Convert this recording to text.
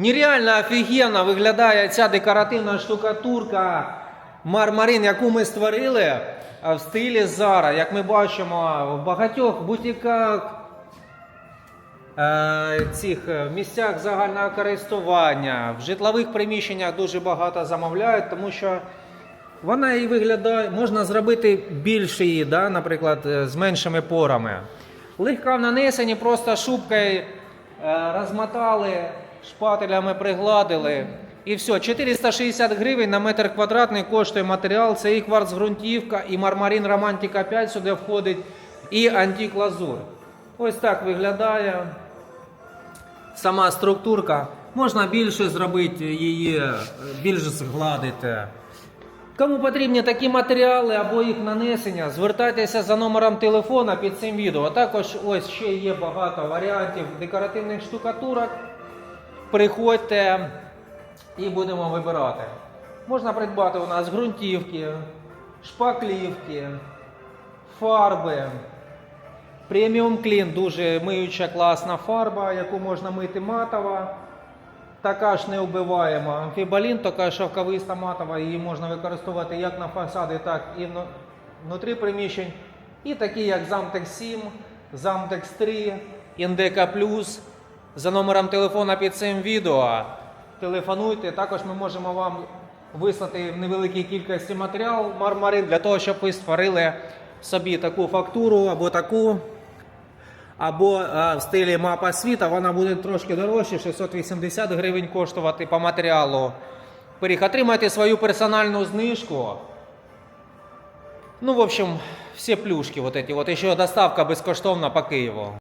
Нереально офігенно виглядає ця декоративна штукатурка мармарин, яку ми створили в стилі Зара. Як ми бачимо в багатьох бутіках, е, цих е, місцях загального користування, в житлових приміщеннях дуже багато замовляють, тому що вона і виглядає, можна зробити більше її, да, наприклад, е, з меншими порами. Легка в нанесенні, просто шубкою розмотали, шпателями пригладили. І все, 460 гривень на метр квадратний коштує матеріал. Це і кварцґрунтівка, і мармарин Романтика 5 сюди входить, і антик лазур. Ось так виглядає сама структурка. Можна більше зробити її, е, більш згладити. Кому потрібні такі матеріали або їх нанесення, звертайтеся за номером телефона під цим відео. Також ось ще є багато варіантів декоративних штукатурок. Приходьте і будемо вибирати. Можна придбати у нас ґрунтівки, шпаклівки, фарби. Преміум клін дуже миюча класна фарба, яку можна мити матова. Така ж не вбиваємо. Амфібалін, така шовковиста матова, її можна використовувати як на фасади, так і внутрі приміщень. І такі, як Замтекс 7, Замтекс 3, Індека Плюс. За номером телефона під цим відео. Телефонуйте. Також ми можемо вам вислати в невеликій кількості матеріал мармарин для того, щоб ви створили собі таку фактуру або таку або е, в стилі мапа світа вона буде трошки дорожче, 680 гривень коштувати по матеріалу. Пиріг, отримайте свою персональну знижку. Ну, в общем, всі плюшки вот эти. Вот еще доставка безкоштовна по Києву.